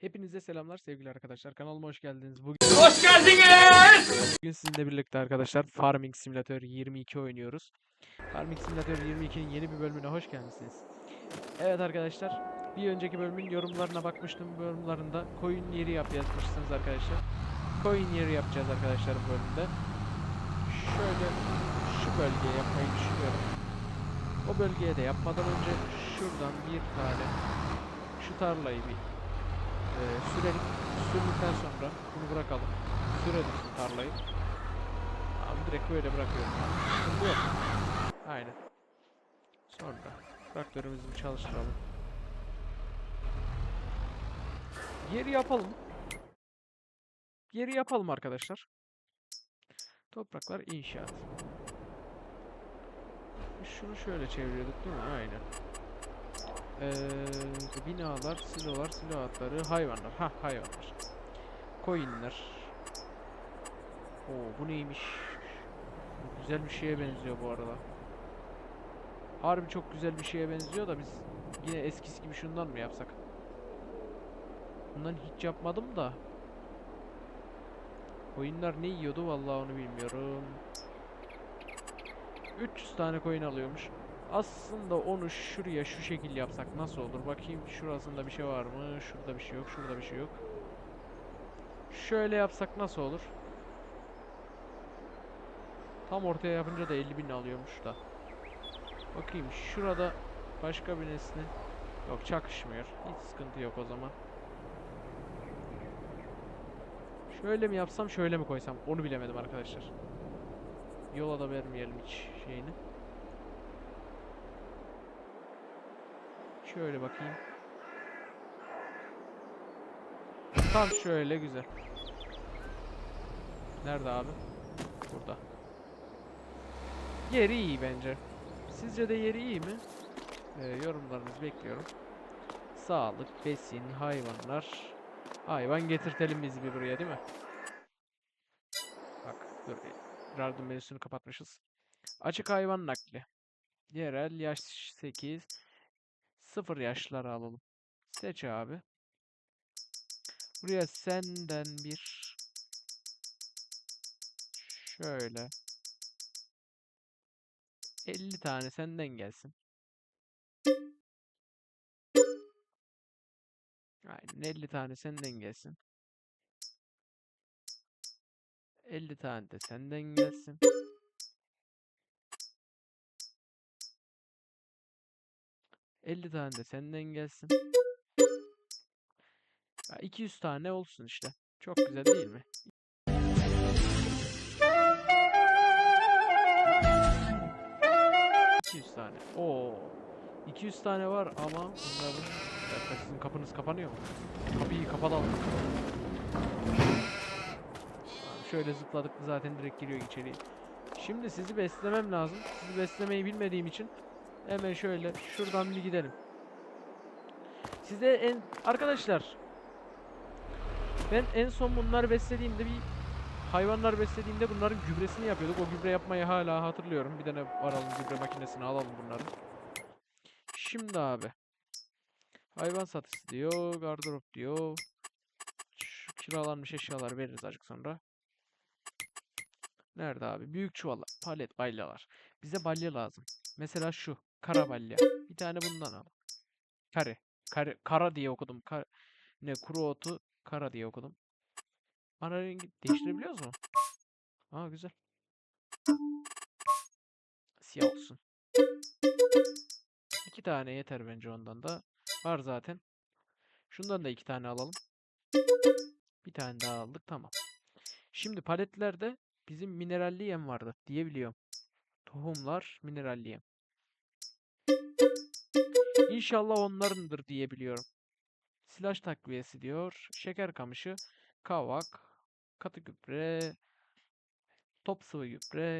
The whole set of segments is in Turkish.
Hepinize selamlar sevgili arkadaşlar. Kanalıma hoş geldiniz. Bugün, Hoş geldiniz. bugün sizinle birlikte arkadaşlar Farming Simulator 22 oynuyoruz. Farming Simulator 22'nin yeni bir bölümüne hoş geldiniz. Evet arkadaşlar, bir önceki bölümün yorumlarına bakmıştım. Bu yorumlarında coin yeri yap yazmışsınız arkadaşlar. Coin yeri yapacağız arkadaşlar bu bölümde. Şöyle şu bölgeye yapmayı düşünüyorum. O bölgeye de yapmadan önce şuradan bir tane şu tarlayı bir e, sürelim. Sürdükten sonra bunu bırakalım. Sürelim şu tarlayı. Abi direkt böyle bırakıyorum. Sıkıntı yok. Aynen. Sonra traktörümüzü çalıştıralım. Yeri yapalım. Yeri yapalım arkadaşlar. Topraklar inşaat. Şunu şöyle çeviriyorduk değil mi? Aynen. Ee, binalar, silolar, silo hatları, hayvanlar. Ha hayvanlar. Coinler. Oo bu neymiş? Güzel bir şeye benziyor bu arada. Harbi çok güzel bir şeye benziyor da biz yine eskisi gibi şundan mı yapsak? Bundan hiç yapmadım da. Coinler ne yiyordu vallahi onu bilmiyorum. 300 tane coin alıyormuş. Aslında onu şuraya şu şekil yapsak nasıl olur? Bakayım şurasında bir şey var mı? Şurada bir şey yok. Şurada bir şey yok. Şöyle yapsak nasıl olur? Tam ortaya yapınca da 50 bin alıyormuş da. Bakayım şurada başka bir nesne. Yok çakışmıyor. Hiç sıkıntı yok o zaman. Şöyle mi yapsam şöyle mi koysam onu bilemedim arkadaşlar. Yola da vermeyelim hiç şeyini. Şöyle bakayım. Tam şöyle güzel. Nerede abi? Burada. Yeri iyi bence. Sizce de yeri iyi mi? Ee, yorumlarınızı bekliyorum. Sağlık, besin, hayvanlar. Hayvan getirtelim biz bir buraya değil mi? Bak dur. Yardım menüsünü kapatmışız. Açık hayvan nakli. Yerel yaş 8. Sıfır yaşları alalım. Seç abi. Buraya senden bir şöyle 50 tane senden gelsin. Aynen 50 tane senden gelsin. 50 tane de senden gelsin. Elli tane de senden gelsin. Ya 200 tane olsun işte. Çok güzel değil mi? ...200 tane. Oo. 200 tane var ama bunların... Dakika sizin kapınız kapanıyor mu? Kapıyı kapatalım. Tamam, Şöyle zıpladık zaten direkt giriyor içeriye. Şimdi sizi beslemem lazım. Sizi beslemeyi bilmediğim için hemen şöyle şuradan bir gidelim. Size en arkadaşlar ben en son bunları beslediğimde bir hayvanlar beslediğimde bunların gübresini yapıyorduk. O gübre yapmayı hala hatırlıyorum. Bir tane varalım gübre makinesini alalım bunların. Şimdi abi hayvan satışı diyor, gardırop diyor. Kiralanmış eşyalar veririz azıcık sonra. Nerede abi? Büyük çuvallar, palet, balyalar. Bize balya lazım. Mesela şu. Kara balya. Bir tane bundan al. Kare. Kare, kara diye okudum. Kar ne kuru otu kara diye okudum. Ana rengi değiştirebiliyoruz mu? Aa güzel. Siyah olsun. İki tane yeter bence ondan da. Var zaten. Şundan da iki tane alalım. Bir tane daha aldık. Tamam. Şimdi paletlerde bizim mineralli yem vardı diyebiliyorum. Tohumlar, mineralli yem. İnşallah onlarındır diyebiliyorum. Silaj takviyesi diyor. Şeker kamışı, kavak, katı gübre, top sıvı gübre,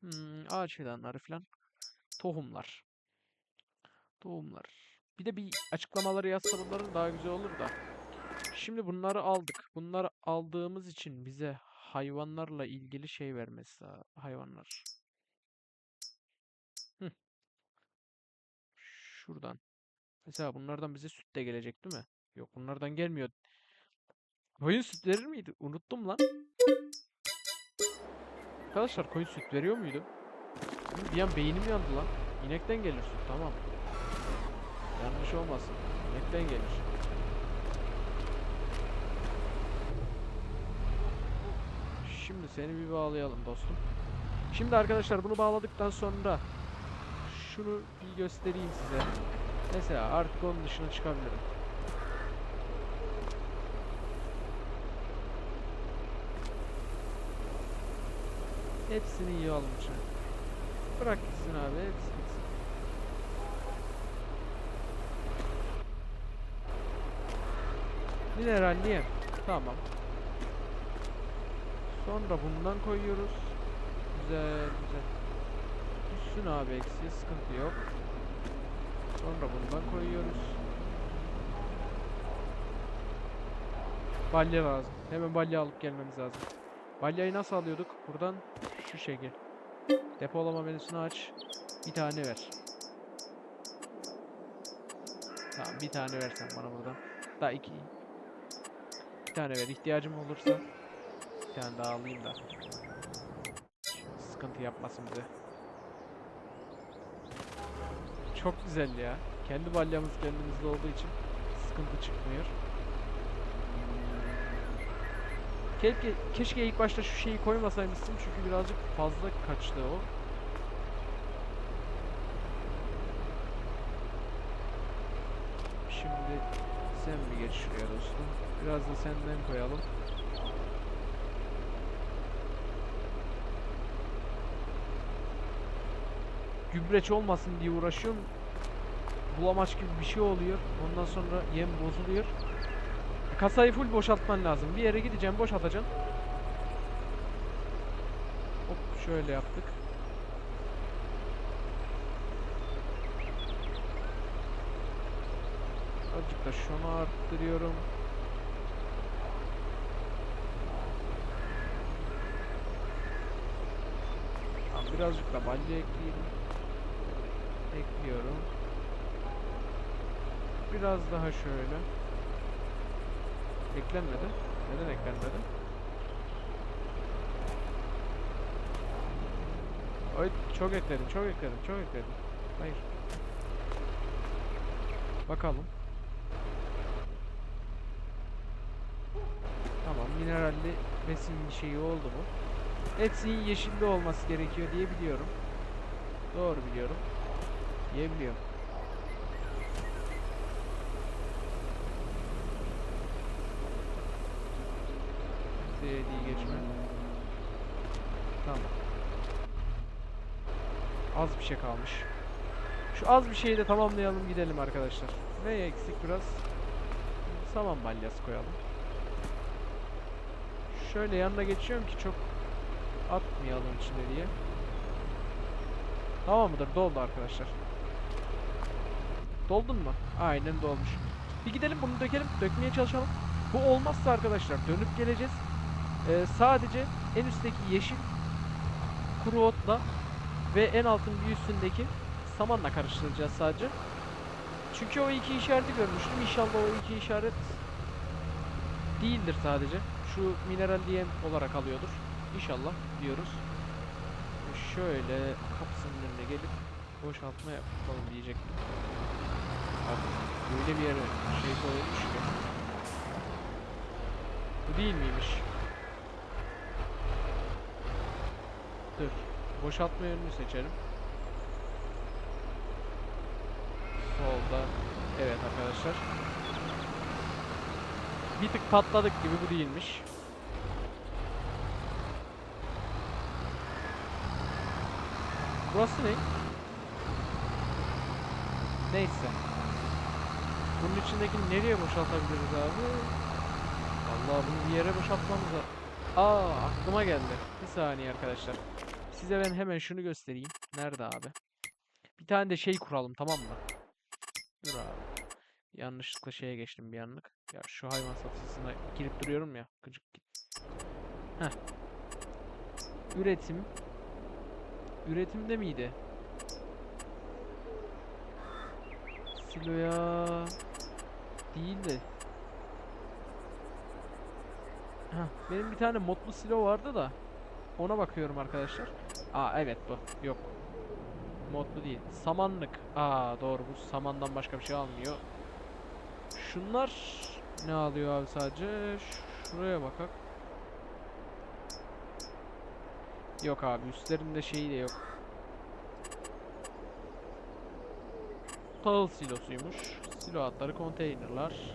hmm, ağaç fidanları filan. Tohumlar. Tohumlar. Bir de bir açıklamaları yazsa daha güzel olur da. Şimdi bunları aldık. Bunları aldığımız için bize hayvanlarla ilgili şey vermesi. Hayvanlar. Şuradan. Mesela bunlardan bize süt de gelecek değil mi? Yok bunlardan gelmiyor. Koyun süt verir miydi? Unuttum lan. Arkadaşlar koyun süt veriyor muydu? Bir an beynim yandı lan. İnekten gelir süt tamam. Yanlış olmasın. İnekten gelir. Şimdi seni bir bağlayalım dostum. Şimdi arkadaşlar bunu bağladıktan sonra şunu bir göstereyim size. Mesela artık onun dışına çıkabilirim. Hepsini iyi almışım. Bırak gitsin abi, hepsi gitsin. Mineralli yem. Tamam. Sonra bundan koyuyoruz. Güzel güzel. Düşsün abi eksi sıkıntı yok. Sonra bundan koyuyoruz. Balya lazım. Hemen balya alıp gelmemiz lazım. Balyayı nasıl alıyorduk? Buradan şu şekil. Depolama menüsünü aç. Bir tane ver. Tamam bir tane versen bana buradan. Daha iki. Bir tane ver. İhtiyacım olursa bir tane daha alayım da. Sıkıntı yapmasın bize. Çok güzel ya. Kendi balyamız kendimizde olduğu için sıkıntı çıkmıyor. Keşke, keşke ilk başta şu şeyi koymasaymışsın çünkü birazcık fazla kaçtı o. Şimdi sen bir geç şuraya dostum. Biraz da senden koyalım. Gübreç olmasın diye uğraşıyorum. Bulamaç gibi bir şey oluyor. Ondan sonra yem bozuluyor. Kasayı full boşaltman lazım. Bir yere gideceğim, boşaltacaksın. Hop şöyle yaptık. Azıcık da şunu arttırıyorum. Birazcık da balya ekleyeyim. Biraz daha şöyle. Eklenmedi. Neden eklenmedi? Ay çok ekledim, çok ekledim, çok ekledim. Hayır. Bakalım. Tamam, mineralli besin şeyi oldu bu. Hepsinin yeşilli olması gerekiyor diye biliyorum. Doğru biliyorum. Diyebiliyorum. Değdiği geçme. Tamam. Az bir şey kalmış. Şu az bir şeyi de tamamlayalım gidelim arkadaşlar. Ne eksik biraz? Saman balyası koyalım. Şöyle yanına geçiyorum ki çok atmayalım içine diye. Tamam mıdır? Doldu arkadaşlar. Doldun mu? Aynen dolmuş. Bir gidelim bunu dökelim. Dökmeye çalışalım. Bu olmazsa arkadaşlar dönüp geleceğiz. Ee, sadece en üstteki yeşil kuru otla ve en altın bir üstündeki samanla karıştıracağız sadece. Çünkü o iki işareti görmüştüm. İnşallah o iki işaret değildir sadece. Şu mineral diyem olarak alıyordur. İnşallah diyoruz. Şöyle kapısının önüne gelip boşaltma yapalım diyecektim. Artık böyle bir yere şey koyulmuş ki. Bu değil miymiş? Dur. Boşaltma yönünü seçelim. Solda. Evet arkadaşlar. Bir tık patladık gibi bu değilmiş. Burası ne? Neyse. Bunun içindekini nereye boşaltabiliriz abi? Allah bunu bir yere boşaltmamız lazım. Aa aklıma geldi. Bir saniye arkadaşlar. Size ben hemen şunu göstereyim. Nerede abi? Bir tane de şey kuralım tamam mı? Dur abi. Yanlışlıkla şeye geçtim bir anlık. Ya şu hayvan satıcısına girip duruyorum ya. Gıcık. Heh. Üretim. Üretimde miydi? Siloya değil de Benim bir tane modlu silo vardı da ona bakıyorum arkadaşlar. Aa evet bu. Yok. Modlu değil. Samanlık. Aa doğru bu samandan başka bir şey almıyor. Şunlar ne alıyor abi sadece? Şuraya bakak. Yok abi üstlerinde şeyi de yok. Tahıl silosuymuş. Silo hatları, konteynerlar.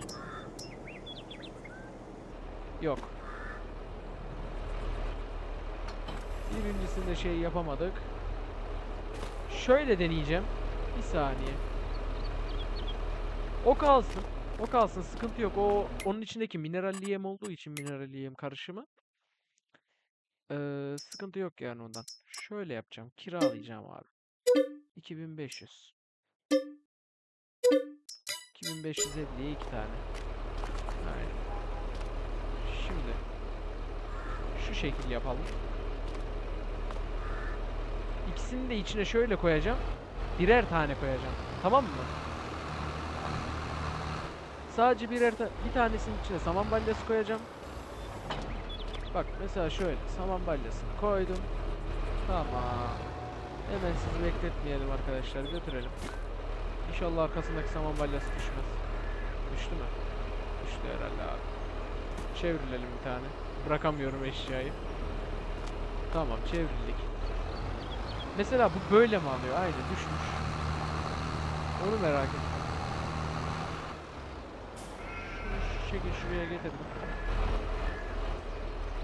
Yok. Birincisinde şey yapamadık. Şöyle deneyeceğim. Bir saniye. O kalsın. O kalsın. Sıkıntı yok. O onun içindeki mineralli yem olduğu için mineralli yem karışımı. Ee, sıkıntı yok yani ondan. Şöyle yapacağım. Kiralayacağım abi. 2500. 2550'ye iki tane. Aynen. Şimdi şu şekil yapalım. İkisini de içine şöyle koyacağım. Birer tane koyacağım. Tamam mı? Sadece birer ta bir tanesinin içine saman balyası koyacağım. Bak mesela şöyle saman balyasını koydum. Tamam. Hemen sizi bekletmeyelim arkadaşlar. Götürelim. İnşallah arkasındaki saman balyası düşmez. Düştü mü? Düştü herhalde abi. Çevrilelim bir tane. Bırakamıyorum eşyayı. Tamam çevrildik. Mesela bu böyle mi alıyor? Aynen düşmüş. Onu merak ettim. Şunu şu şekil şuraya getirdim.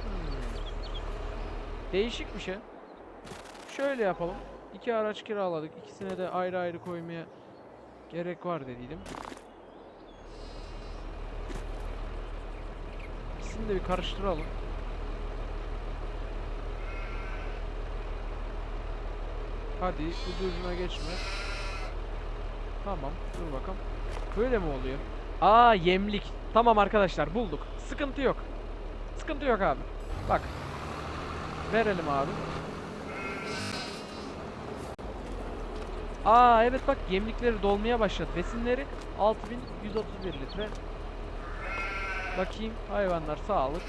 Hmm. Değişik bir şey. Şöyle yapalım. İki araç kiraladık. İkisine de ayrı ayrı koymaya gerek var dediydim. İkisini de bir karıştıralım. Hadi ucu ucuna geçme. Tamam dur bakalım. Böyle mi oluyor? Aa yemlik. Tamam arkadaşlar bulduk. Sıkıntı yok. Sıkıntı yok abi. Bak. Verelim abi. Aa evet bak yemlikleri dolmaya başladı. Besinleri 6131 litre. Bakayım hayvanlar sağlık.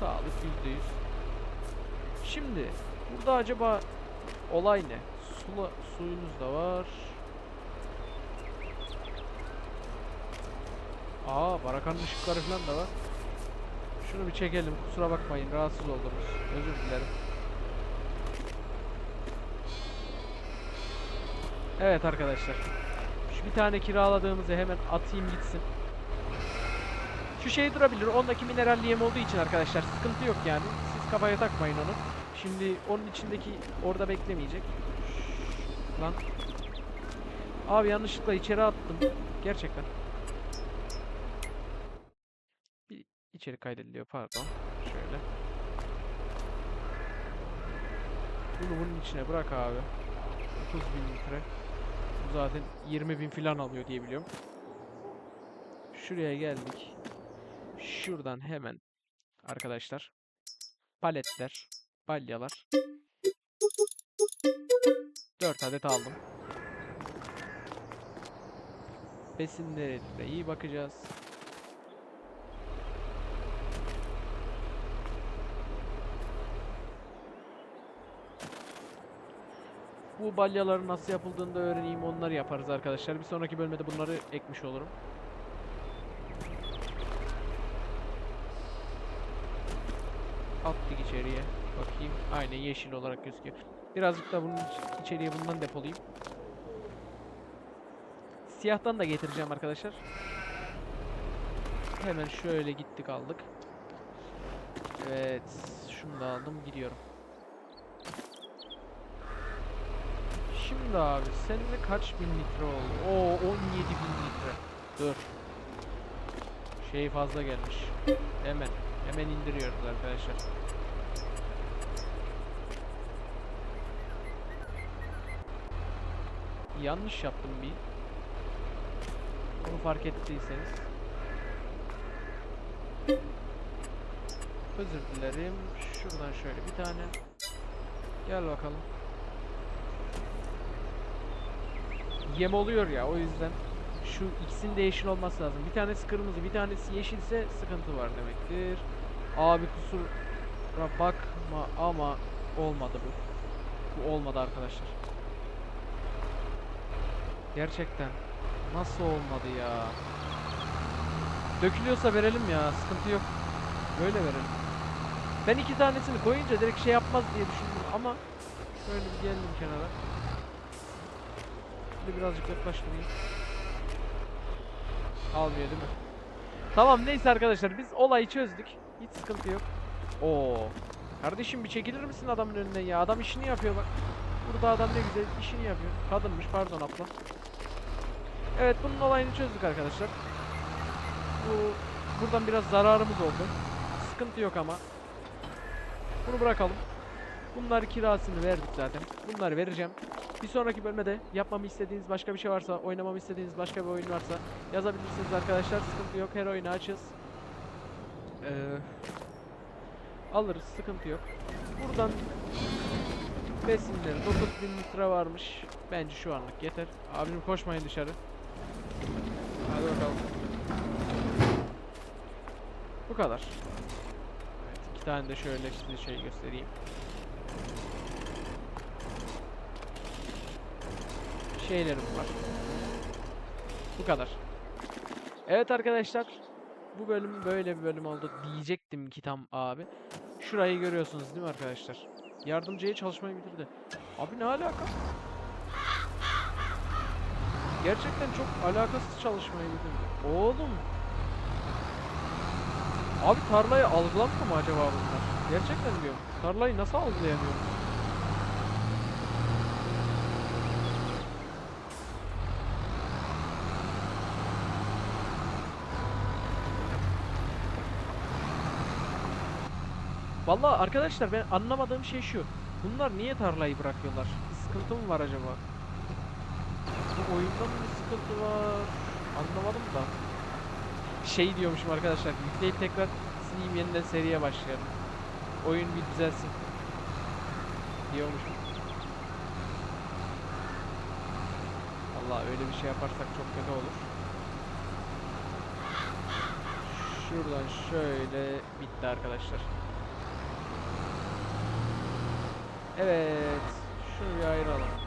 Sağlık %100. Şimdi burada acaba olay ne? Sula, suyunuz da var. Aa barakanın ışıkları falan da var. Şunu bir çekelim kusura bakmayın rahatsız oldunuz. Özür dilerim. Evet arkadaşlar. Şu bir tane kiraladığımızı hemen atayım gitsin. Şu şey durabilir. Ondaki mineralli yem olduğu için arkadaşlar sıkıntı yok yani. Siz kafaya takmayın onu. Şimdi onun içindeki orada beklemeyecek. Lan. Abi yanlışlıkla içeri attım. Gerçekten. Bir içeri kaydediliyor pardon. Şöyle. Bunu bunun içine bırak abi. 30 bin litre. Bu zaten 20 bin falan alıyor diye biliyorum. Şuraya geldik. Şuradan hemen arkadaşlar paletler, balyalar 4 adet aldım. Besinlere de iyi bakacağız. Bu balyaların nasıl yapıldığını da öğreneyim onları yaparız arkadaşlar. Bir sonraki bölümde bunları ekmiş olurum. Attık içeriye. Bakayım. Aynen yeşil olarak gözüküyor. Birazcık da bunun iç- içeriye bundan depolayayım. Siyahtan da getireceğim arkadaşlar. Hemen şöyle gittik aldık. Evet. Şunu da aldım gidiyorum. Şimdi abi seninle kaç bin litre oldu? Oo 17 bin litre. Dur. Şey fazla gelmiş. Hemen. Hemen indiriyoruz arkadaşlar. Yanlış yaptım bir. Onu fark ettiyseniz. Özür dilerim. Şuradan şöyle bir tane. Gel bakalım. Yem oluyor ya o yüzden. Şu ikisinin de yeşil olması lazım. Bir tanesi kırmızı, bir tanesi yeşilse sıkıntı var demektir. Abi kusura bakma ama olmadı bu. Bu olmadı arkadaşlar. Gerçekten. Nasıl olmadı ya? Dökülüyorsa verelim ya. Sıkıntı yok. Böyle verelim. Ben iki tanesini koyunca direkt şey yapmaz diye düşündüm ama böyle bir geldim kenara. Şimdi birazcık yaklaştırayım. Almıyor değil mi? Tamam neyse arkadaşlar biz olayı çözdük. Hiç sıkıntı yok. Oo. Kardeşim bir çekilir misin adamın önünden ya? Adam işini yapıyor bak. Burada adam ne güzel işini yapıyor. Kadınmış pardon abla. Evet bunun olayını çözdük arkadaşlar. Bu buradan biraz zararımız oldu. Sıkıntı yok ama. Bunu bırakalım. Bunlar kirasını verdik zaten. Bunları vereceğim. Bir sonraki bölümde yapmamı istediğiniz başka bir şey varsa, oynamamı istediğiniz başka bir oyun varsa yazabilirsiniz arkadaşlar. Sıkıntı yok. Her oyunu açız. Ee, alırız. Sıkıntı yok. Buradan besinleri 9000 litre varmış. Bence şu anlık yeter. Abim koşmayın dışarı. Hadi bakalım. Bu kadar. Evet, iki tane de şöyle size şey göstereyim. Şeylerim var. Bu kadar. Evet arkadaşlar. Bu bölüm böyle bir bölüm oldu diyecektim ki tam abi. Şurayı görüyorsunuz değil mi arkadaşlar? Yardımcıya çalışmayı bitirdi. Abi ne alaka? Gerçekten çok alakasız çalışmayı bitirdi. Oğlum. Abi tarlayı algılamıyor mu acaba bunlar? Gerçekten diyorum. Tarlayı nasıl algılayamıyorum? Vallahi arkadaşlar ben anlamadığım şey şu. Bunlar niye tarlayı bırakıyorlar? Sıkıntı mı var acaba? Bu oyunda mı bir sıkıntı var? Anlamadım da. Şey diyormuşum arkadaşlar. Yükleyip tekrar sileyim yeniden seriye başlayalım. Oyun bir düzelsin. Diyormuşum. Allah öyle bir şey yaparsak çok kötü olur. Şuradan şöyle bitti arkadaşlar. Evet. Bir ayıralım.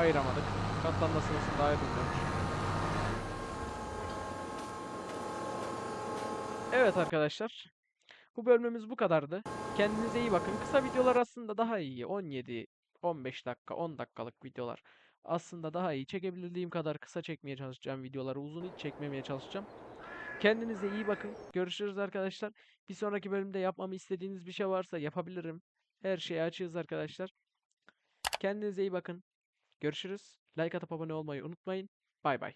Ayıramadık. Katlanma sırasında ayrılmıyormuş. Evet arkadaşlar. Bu bölümümüz bu kadardı. Kendinize iyi bakın. Kısa videolar aslında daha iyi. 17, 15 dakika, 10 dakikalık videolar. Aslında daha iyi. Çekebildiğim kadar kısa çekmeye çalışacağım videoları. Uzun hiç çekmemeye çalışacağım. Kendinize iyi bakın. Görüşürüz arkadaşlar. Bir sonraki bölümde yapmamı istediğiniz bir şey varsa yapabilirim. Her şeyi açığız arkadaşlar. Kendinize iyi bakın. Görüşürüz. Like atıp abone olmayı unutmayın. Bay bay.